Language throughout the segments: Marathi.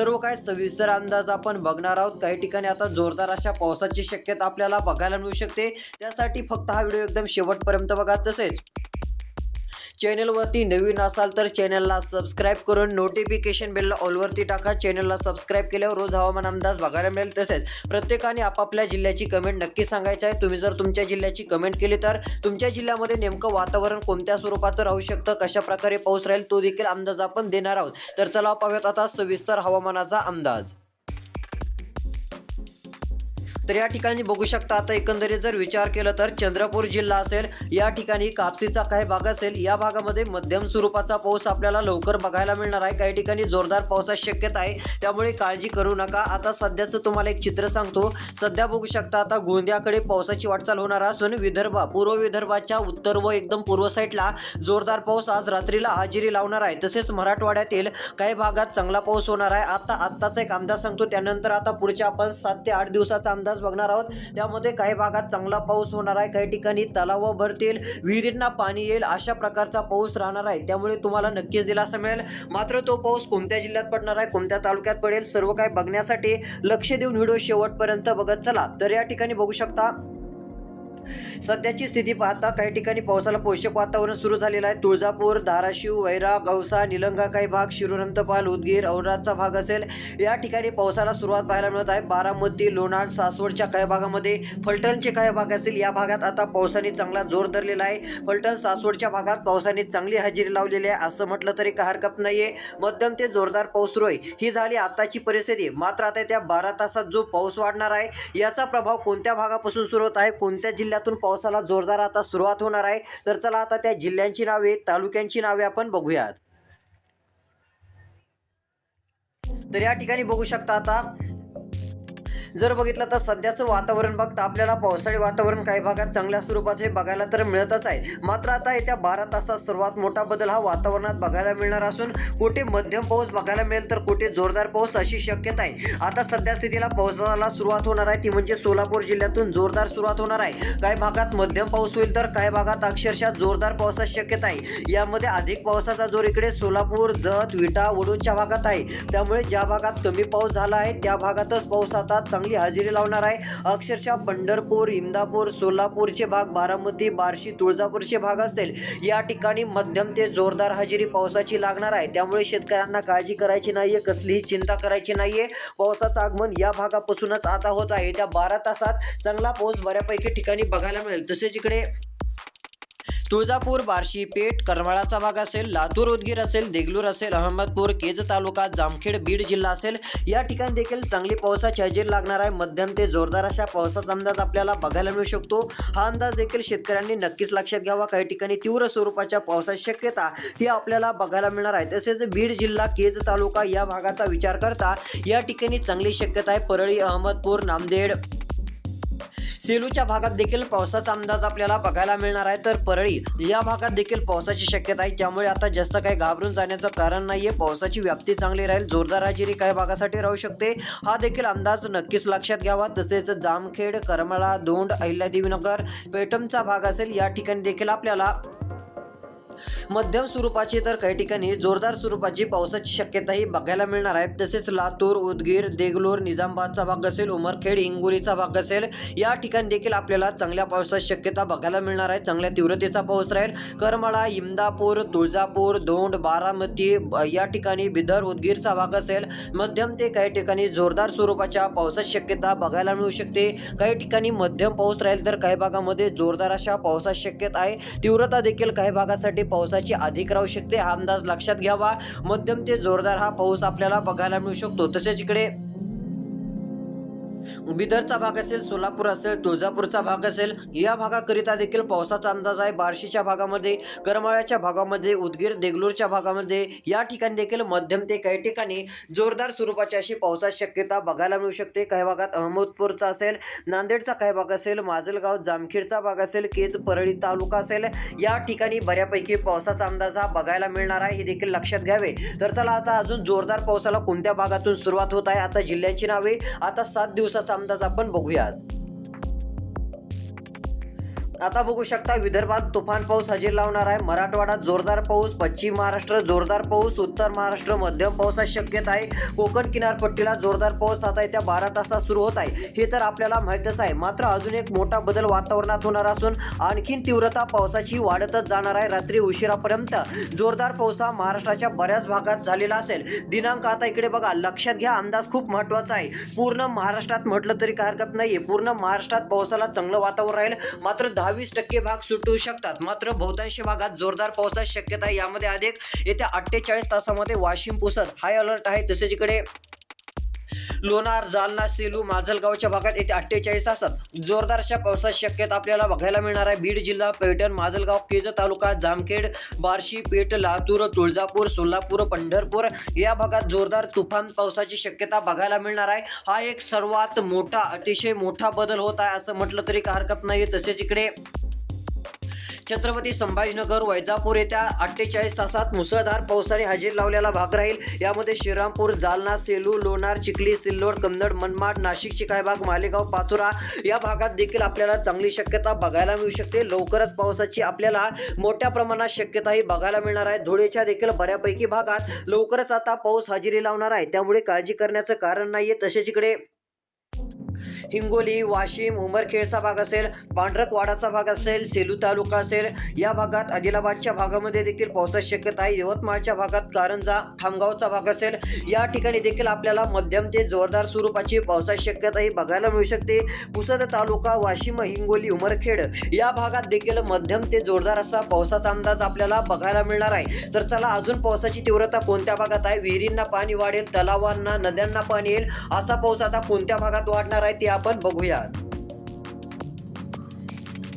सर्व काय सविस्तर अंदाज आपण बघणार आहोत. काही ठिकाणी आता जोरदार अशा पावसाची शक्यता आपल्याला बघायला मिळू शकते. त्यासाठी फक्त हा व्हिडिओ एकदम शेवटपर्यंत बघा तसेच. चॅनलवरती नवीन असाल तर चॅनलला सबस्क्राईब करून नोटिफिकेशन बेलला ऑलवरती टाका. चॅनलला सबस्क्राईब केल्यावर रोज हवामान अंदाज बघायला मिळेल तसेच प्रत्येकाने आपापल्या जिल्ह्याची कमेंट नक्की सांगायची आहे. तुम्ही जर तुमच्या जिल्ह्याची कमेंट केली तर तुमच्या जिल्ह्यामध्ये नेमकं वातावरण कोणत्या स्वरूपाचं राहू शकतं? कशा प्रकारे पाऊस राहील? तो देखील अंदाज आपण देणार आहोत. तर चला पाहूयात आता सविस्तर हवामानाचा अंदाज. तर या ठिकाणी बघू शकता आता एकंदरीत जर विचार केला तर चंद्रपूर जिल्हा असेल या ठिकाणी कापसीचा काही भाग असेल या भागामध्ये मध्यम स्वरूपाचा पाऊस आपल्याला लवकर बघायला मिळणार आहे. काही ठिकाणी जोरदार पावसाची शक्यता आहे त्यामुळे काळजी करू नका. आता सध्याचं तुम्हाला एक चित्र सांगतो. सध्या बघू शकता आता गोंदियाकडे पावसाची वाटचाल होणार असून विदर्भ पूर्व विदर्भाच्या उत्तर व एकदम पूर्व साईडला जोरदार पाऊस आज रात्रीला हजेरी लावणार आहे. तसेच मराठवाड्यातील काही भागात चांगला पाऊस होणार आहे. आता आत्ताचा एक अंदाज सांगतो त्यानंतर आता पुढच्या आपण सात ते आठ दिवसाचा अंदाज बघणार आहोत. त्यामध्ये काही भागात चांगला पाऊस होणार आहे काही ठिकाणी तलाव भरतील विहिरींना पाणी येईल अशा प्रकारचा पाऊस राहणार आहे. त्यामुळे तुम्हाला नक्कीच दिलासा मिळेल. मात्र तो पाऊस कोणत्या जिल्ह्यात पडणार आहे कोणत्या तालुक्यात पडेल सर्व काही बघण्यासाठी लक्ष देऊन व्हिडिओ शेवटपर्यंत बघत चला. तर या ठिकाणी बघू शकता सध्याची स्थिती पाहता काही ठिकाणी पावसाला पोषक वातावरण सुरू झालेलं आहे. तुळजापूर धाराशिव वैराग औसा निलंगा काही भाग शिरूरंतपाल उदगीर औरादचा भाग असेल. या ठिकाणी पावसाला सुरुवात पाहायला मिळत आहे. बारामती लोणार सासवडच्या काही भागामध्ये फलटणचे काही भाग असतील या भागात आता पावसाने चांगला जोर धरलेला आहे. फलटण सासवडच्या भागात पावसाने चांगली हजेरी लावलेली आहे. असं म्हटलं तरी काही हरकत नाहीये. मध्यम ते जोरदार पाऊस सुरू आहे. ही झाली आताची परिस्थिती. मात्र आता त्या बारा तासात जो पाऊस वाढणार आहे याचा प्रभाव कोणत्या भागापासून सुरू होत आहे? कोणत्या जिल्ह्यात जिल्ह्यातून पावसाला जोरदार आता सुरुवात होणार आहे. तर चला आता त्या जिल्ह्यांची नावे तालुक्यांची नावे आपण बघूयात. तर या ठिकाणी बघू शकता आता जर बघितलं तर सध्याचं वातावरण बघता आपल्याला पावसाळी वातावरण काही भागात चांगल्या स्वरूपाचे बघायला तर मिळतच आहे. मात्र आता येत्या बारा तासात सर्वात मोठा बदल हा वातावरणात बघायला मिळणार असून कुठे मध्यम पाऊस बघायला मिळेल तर कुठे जोरदार पाऊस अशी शक्यता आहे. आता सध्या स्थितीला पावसाला सुरुवात होणार आहे ती म्हणजे सोलापूर जिल्ह्यातून जोरदार सुरुवात होणार आहे. काही भागात मध्यम पाऊस होईल तर काही भागात अक्षरशः जोरदार पावसाची शक्यता आहे. यामध्ये अधिक पावसाचा जोर इकडे सोलापूर जत विटा वडूच्या भागात आहे. त्यामुळे ज्या भागात कमी पाऊस झाला आहे त्या भागातच पाऊस आता चांगली हजेरी लावणार आहे. अक्षरशः पंढरपूर इंदापूर सोलापूरचे भाग बारामती बार्शी तुळजापूरचे भाग असतील. या ठिकाणी मध्यम ते जोरदार हजेरी पावसाची लागणार आहे. त्यामुळे शेतकऱ्यांना काळजी करायची नाहीये कसलीही चिंता करायची नाहीये. पावसाचं आगमन या भागापासूनच आता होत आहे. त्या बारा तासात चांगला पाऊस बऱ्यापैकी ठिकाणी बघायला मिळेल. तसेच इकडे तुळजापूर बार्शी पेठ करमाळाचा भाग असेल लातूर उदगीर असेल देगलूर असेल अहमदपूर केज तालुका जामखेड बीड जिल्हा असेल या ठिकाणी देखील चांगली पावसाची हजेरी लागणार आहे. मध्यम ते जोरदार अशा पावसाचा अंदाज आपल्याला बघायला मिळू शकतो. हा अंदाज देखील शेतकऱ्यांनी नक्कीच लक्षात घ्यावा. काही ठिकाणी तीव्र स्वरूपाच्या पावसाची शक्यता ही आपल्याला बघायला मिळणार आहे. तसेच बीड जिल्हा केज तालुका या भागाचा विचार करता या ठिकाणी चांगली शक्यता आहे. परळी अहमदपूर नांदेड सेलूच्या भागात देखील पावसाचा अंदाज आपल्याला बघायला मिळणार आहे. तर परळी या भागात देखील पावसाची शक्यता आहे. त्यामुळे आता जास्त काही घाबरून जाण्याचं कारण नाहीये. पावसाची व्याप्ती चांगली राहील. जोरदार हजेरी काही भागासाठी राहू शकते. हा देखील अंदाज नक्कीच लक्षात घ्यावा. तसेच जामखेड करमळा दोंड अहिल्यादेवीनगर पेटमचा भाग असेल या ठिकाणी देखील आपल्याला मध्यम स्वरूपाची तर काही ठिकाणी जोरदार स्वरूपाची पावसाची शक्यताही बघायला मिळणार आहे. तसेच लातूर उदगीर देगलूर निजामबादचा भाग असेल उमरखेड हिंगोलीचा भाग असेल या ठिकाणी देखील आपल्याला चांगल्या पावसाची शक्यता बघायला मिळणार आहे. चांगल्या तीव्रतेचा पाऊस राहील. करमाळा इंदापूर तुळजापूर दोंड बारामती या ठिकाणी बिदर उदगीरचा भाग असेल मध्यम ते काही ठिकाणी जोरदार स्वरूपाच्या पावसाची शक्यता बघायला मिळू शकते. काही ठिकाणी मध्यम पाऊस राहील तर काही भागामध्ये जोरदार अशा पावसाची शक्यता आहे. तीव्रता देखील काही भागासाठी पावसाची अधिक राहू शकते. हा अंदाज लक्षात घ्यावा. मध्यम ते जोरदार हा पाऊस आपल्याला बघायला मिळू शकतो. तसेच इकडे बिदरचा भाग असेल सोलापूर असेल तुळजापूरचा भाग असेल या भागाकरिता देखील पावसाचा अंदाज आहे. बार्शीच्या भागामध्ये करमाळ्याच्या भागामध्ये उदगीर देगलूरच्या भागामध्ये या ठिकाणी देखील मध्यम ते काही ठिकाणी जोरदार स्वरूपाची अशी पावसाची शक्यता बघायला मिळू शकते. काही भागात अहमदपूरचा असेल नांदेडचा काही भाग असेल माजलगाव जामखेडचा भाग असेल केज परळी तालुका असेल या ठिकाणी बऱ्यापैकी पावसाचा अंदाज हा बघायला मिळणार आहे. हे देखील लक्षात घ्यावे. तर चला आता अजून जोरदार पावसाला कोणत्या भागातून सुरुवात होत आहे? आता जिल्ह्यांची नावे आता सात दिवसाचा अंदाज आपण बघूयात. आता बघू शकता विदर्भात तुफान पाऊस हजेरी लावणार आहे. मराठवाडा जोरदार पाऊस पश्चिम महाराष्ट्र जोरदार पाऊस उत्तर महाराष्ट्र मध्यम पावसाची शक्यता आहे. कोकण किनारपट्टीला जोरदार पाऊस आता येत्या बारा तासात सुरू होत आहे. हे तर आपल्याला माहीतच आहे. मात्र अजून एक मोठा बदल वातावरणात होणार असून आणखीन तीव्रता पावसाची वाढतच जाणार आहे. रात्री उशिरापर्यंत जोरदार पाऊस हा महाराष्ट्राच्या बऱ्याच भागात झालेला असेल. दिनांक आता इकडे बघा. लक्षात घ्या अंदाज खूप महत्त्वाचा आहे. पूर्ण महाराष्ट्रात म्हटलं तरी काय हरकत नाही पूर्ण महाराष्ट्रात पावसाला चांगलं वातावरण राहील. मात्र दहा दहावीस टक्के भाग सुटू शकतात. मात्र बहुतांश भागात जोरदार पावसाची शक्यता यामध्ये अधिक येत्या अठ्ठेचाळीस तासामध्ये वाशिम पुसत हाय अलर्ट आहे. तसेच इकडे लोणार जालना सेलू माजलगावच्या भागात येत्या अठ्ठेचाळीस तासात जोरदार अशा पावसाची शक्यता आपल्याला बघायला मिळणार आहे. बीड जिल्हा पैठण माजलगाव केज तालुका जामखेड बार्शी पेठ लातूर तुळजापूर सोलापूर पंढरपूर या भागात जोरदार तुफान पावसाची शक्यता बघायला मिळणार आहे. हा एक सर्वात मोठा अतिशय मोठा बदल होत आहे असं म्हटलं तरी हरकत नाही तसेच इकडे छत्रपती संभाजीनगर वैजापूर येत्या अठ्ठेचाळीस तासात मुसळधार पावसाने हजेरी लावलेला भाग राहील. यामध्ये श्रीरामपूर जालना सेलू लोणार चिखली सिल्लोड कन्नड मनमाड नाशिकचे काही भाग मालेगाव पाचोरा या भागात देखील आपल्याला चांगली शक्यता बघायला मिळू शकते. लवकरच पावसाची आपल्याला मोठ्या प्रमाणात शक्यताही बघायला मिळणार आहे. धुळेच्या देखील बऱ्यापैकी भागात लवकरच आता पाऊस हजेरी लावणार आहे. त्यामुळे काळजी करण्याचं कारण नाहीये. तसेच इकडे हिंगोली वाशिम उमरखेडचा भाग असेल पांढरकवाडाचा भाग असेल सेलू तालुका असेल या भागात आदिलाबादच्या भागामध्ये देखील पावसाची शक्यता आहे. यवतमाळच्या भागात कारंजा खामगावचा भाग असेल या ठिकाणी देखील आपल्याला मध्यम ते जोरदार स्वरूपाची पावसाची शक्यता ही बघायला मिळू शकते. पुसद तालुका वाशिम हिंगोली उमरखेड या भागात देखील मध्यम ते जोरदार असा पावसाचा अंदाज आपल्याला बघायला मिळणार आहे. तर चला अजून पावसाची तीव्रता कोणत्या भागात आहे? विहिरींना पाणी वाढेल तलावांना नद्यांना पाणी येईल असा पाऊस आता कोणत्या भागात वाढणार आहे? ते आपण बघूया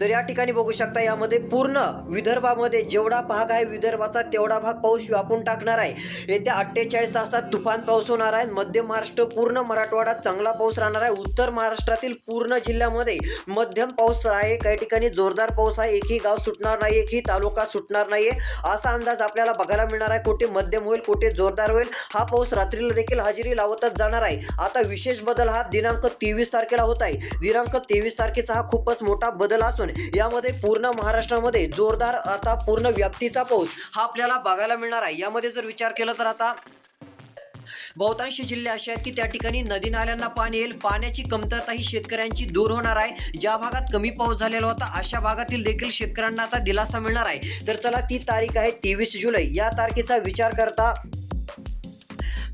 तर या ठिकाणी बघू शकता यामध्ये पूर्ण विदर्भामध्ये जेवढा भाग आहे विदर्भाचा तेवढा भाग पाऊस व्यापून टाकणार आहे. येत्या अठ्ठेचाळीस तासात तुफान पाऊस होणार आहे. मध्य महाराष्ट्र पूर्ण मराठवाड्यात चांगला पाऊस राहणार आहे. उत्तर महाराष्ट्रातील पूर्ण जिल्ह्यामध्ये मध्यम पाऊस आहे. काही ठिकाणी जोरदार पाऊस आहे. एकही गाव सुटणार नाही एकही तालुका सुटणार नाहीये. असा अंदाज आपल्याला बघायला मिळणार आहे. कुठे मध्यम होईल कुठे जोरदार होईल हा पाऊस रात्रीला देखील हजेरी लावतच जाणार आहे. आता विशेष बदल हा दिनांक तेवीस तारखेला होत आहे. दिनांक तेवीस तारखेचा हा खूपच मोठा बदल असून यामध्ये पूर्ण महाराष्ट्रामध्ये जोरदार आता पूर्ण व्याप्तीचा पाऊस हा आपल्याला बघायला मिळणार आहे. यामध्ये जर विचार केला तर आता बहुतांश जिल्हे असे आहेत की त्या ठिकाणी नदी नाल्यांना पाणी येईल. पाण्याची कमतरता ही शेतकऱ्यांची दूर होणार आहे. ज्या भागात कमी पाऊस झालेला होता अशा भागातील देखील शेतकऱ्यांना आता दिलासा मिळणार आहे. तर चला ती तारीख आहे तेवीस जुलै. या तारखेचा विचार करता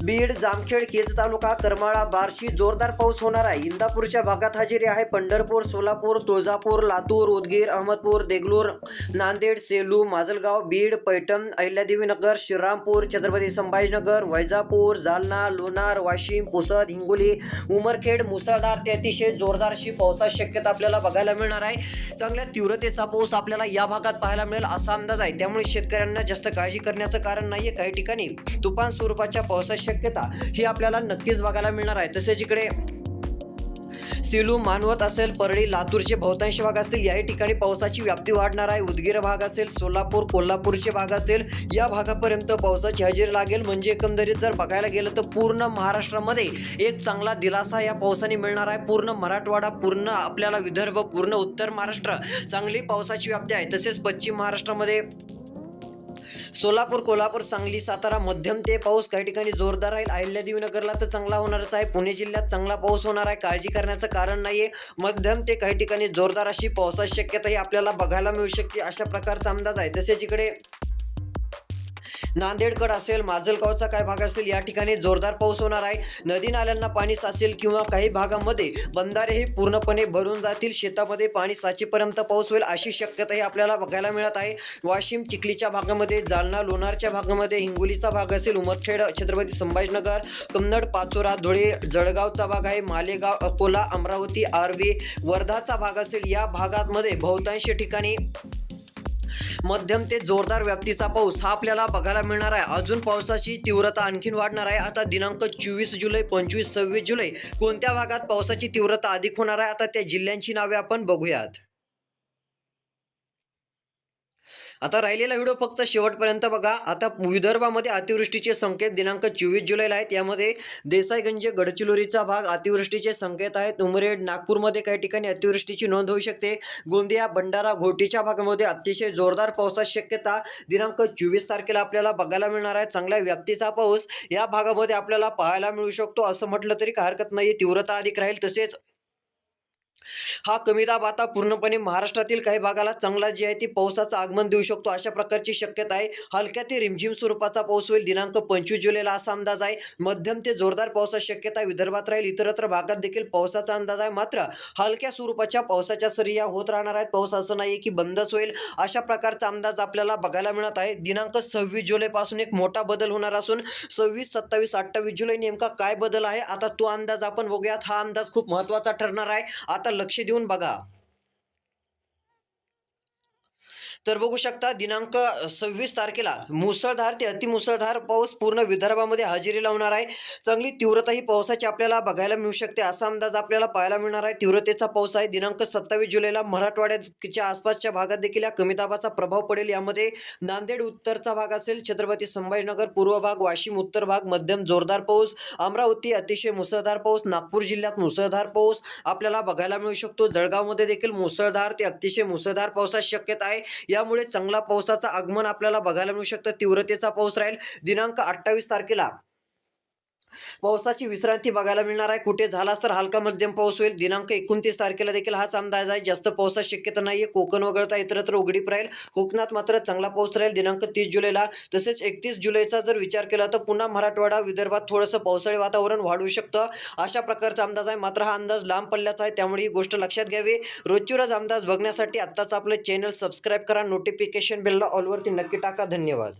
बीड जामखेड केज तालुका करमाळा बार्शी जोरदार पाऊस होणार आहे. इंदापूरच्या भागात हजेरी आहे. पंढरपूर सोलापूर तुळजापूर लातूर उदगीर अहमदपूर देगलूर नांदेड सेलू माजलगाव बीड पैठण अहिल्यादेवी नगर श्रीरामपूर छत्रपती संभाजीनगर वैजापूर जालना लोणार वाशिम पुसद हिंगोली उमरखेड मुसळधार ते अतिशय जोरदार अशी पावसाची शक्यता आपल्याला बघायला मिळणार आहे. चांगल्या तीव्रतेचा पाऊस आपल्याला या भागात पाहायला मिळेल असा अंदाज आहे. त्यामुळे शेतकऱ्यांना जास्त काळजी करण्याचं कारण नाही आहे काही ठिकाणी तुफान स्वरूपाच्या पावसाची शक्यता ही आपल्याला नक्कीच बघायला मिळणार आहे. तसेच इकडे सिलू मानवत असेल परळी लातूरचे बहुतांश भाग असतील याही ठिकाणी पावसाची व्याप्ती वाढणार आहे. उदगीर भाग असेल सोलापूर कोल्हापूरचे भाग असेल या भागापर्यंत पावसाची हजेरी लागेल. म्हणजे एकंदरीत जर बघायला गेलं तर पूर्ण महाराष्ट्रामध्ये एक चांगला दिलासा या पावसाने मिळणार आहे. पूर्ण मराठवाडा पूर्ण आपल्याला विदर्भ पूर्ण उत्तर महाराष्ट्र चांगली पावसाची व्याप्ती आहे. तसेच पश्चिम महाराष्ट्रामध्ये सोलापूर कोल्हापूर सांगली सातारा मध्यम ते पाऊस काही ठिकाणी जोरदार राहील. अहिल्या देवीनगरला तर चांगला होणारच आहे. पुणे जिल्ह्यात चांगला पाऊस होणार आहे. काळजी करण्याचं कारण नाहीये. मध्यम ते काही ठिकाणी जोरदार अशी पावसाची शक्यताही आपल्याला बघायला मिळू शकते. अशा प्रकारचा अंदाज आहे. तसेच इकडे नांदेडकड असेल माजलगावचा काय भाग असेल या ठिकाणी जोरदार पाऊस होणार आहे. नदी नाल्यांना पाणी साचेल किंवा काही भागामध्ये बंधारे हे पूर्णपणे भरून जातील. शेतामध्ये पाणी साचेपर्यंत पाऊस होईल अशी शक्यताही आपल्याला बघायला मिळत आहे. वाशिम चिखलीच्या भागामध्ये जालना लोणारच्या भागामध्ये हिंगोलीचा भाग असेल उमरखेड छत्रपती संभाजीनगर कन्नड पाचोरा धुळे जळगावचा भाग आहे मालेगाव अकोला अमरावती आर्वी वर्धाचा भाग असेल. या भागांमध्ये बहुतांश ठिकाणी मध्यम ते जोरदार व्याप्तीचा पाऊस हा आपल्याला बघायला मिळणार आहे. अजून पावसाची तीव्रता आणखीन वाढणार आहे. आता दिनांक चोवीस जुलै पंचवीस सव्वीस जुलै कोणत्या भागात पावसाची तीव्रता अधिक होणार आहे? आता त्या जिल्ह्यांची नावे आपण बघूयात. आता राहिलेला व्हिडिओ फक्त शेवटपर्यंत बघा. आता विदर्भामध्ये अतिवृष्टीचे संकेत दिनांक चोवीस जुलैला आहेत. यामध्ये देसाईगंज गडचिरोलीचा भाग अतिवृष्टीचे संकेत आहेत. उमरेड नागपूरमध्ये काही ठिकाणी अतिवृष्टीची नोंद होऊ शकते. गोंदिया भंडारा घोटीच्या भागामध्ये अतिशय जोरदार पावसाची शक्यता दिनांक चोवीस तारखेला आपल्याला बघायला मिळणार आहे. चांगल्या व्याप्तीचा पाऊस या भागामध्ये आपल्याला पाहायला मिळू शकतो. असं म्हटलं तरी काही हरकत नाही तीव्रता अधिक राहील तसेच हा कमी दाब आता पूर्णपणे महाराष्ट्रातील काही भागाला चांगला जे आहे ती पावसाचं आगमन देऊ शकतो. अशा प्रकारची शक्यता आहे. हलक्या ते रिमझिम स्वरूपाचा पाऊस होईल. दिनांक पंचवीस जुलैला असा अंदाज आहे. मध्यम ते जोरदार पावसाची शक्यता विदर्भात राहील. इतरत्र भागात देखील पावसाचा अंदाज आहे. मात्र हलक्या स्वरूपाच्या पावसाच्या सरी या होत राहणार आहेत. पाऊस असं नाही की बंदच होईल. अशा प्रकारचा अंदाज आपल्याला बघायला मिळत आहे. दिनांक सव्वीस जुलैपासून एक मोठा बदल होणार असून सव्वीस सत्तावीस अठ्ठावीस जुलै नेमका काय बदल आहे? आता तो अंदाज आपण बघूयात. हा अंदाज खूप महत्त्वाचा ठरणार आहे. आता लक्ष देऊन बघा. तर बघू शकता दिनांक सव्वीस तारखेला मुसळधार ते अतिमुसळधार पाऊस पूर्ण विदर्भामध्ये हजेरी लावणार आहे. चांगली तीव्रता ही पावसाची आपल्याला बघायला मिळू शकते. असा अंदाज आपल्याला पाहायला मिळणार आहे. तीव्रतेचा पाऊस आहे. दिनांक सत्तावीस जुलैला मराठवाड्याच्या आसपासच्या भागात देखील या कमी दाबाचा प्रभाव पडेल. यामध्ये नांदेड उत्तरचा भाग असेल छत्रपती संभाजीनगर पूर्व भाग वाशिम उत्तर भाग मध्यम जोरदार पाऊस अमरावती अतिशय मुसळधार पाऊस नागपूर जिल्ह्यात मुसळधार पाऊस आपल्याला बघायला मिळू शकतो. जळगावमध्ये देखील मुसळधार ते अतिशय मुसळधार पावसाची शक्यता आहे. यामुळे चांगला पावसाचं आगमन आपल्याला बघायला मिळू शकतं. तीव्रतेचा पाऊस राहील. दिनांक अठ्ठावीस तारखेला पावसाची विश्रांती बघायला मिळणार आहे. कुठे झालाच तर हलका मध्यम पाऊस होईल. दिनांक एकोणतीस तारखेला देखील हाच अंदाज आहे. जास्त पावसाची शक्यता नाही आहे कोकण वगळता इतरत्र उघडीप राहील. कोकणात मात्र चांगला पाऊस राहील. दिनांक तीस जुलैला. तसेच एकतीस जुलैचा जर विचार केला तर पुन्हा मराठवाडा विदर्भात थोडंसं पावसाळी वातावरण वाढू शकतं. अशा प्रकारचा अंदाज आहे. मात्र हा अंदाज लांब पल्ल्याचा आहे. त्यामुळे ही गोष्ट लक्षात घ्यावी. रोजची रोज अंदाज बघण्यासाठी आत्ताच आपलं चॅनल सबस्क्राईब करा. नोटिफिकेशन बेलला ऑलवरती नक्की टाका. धन्यवाद.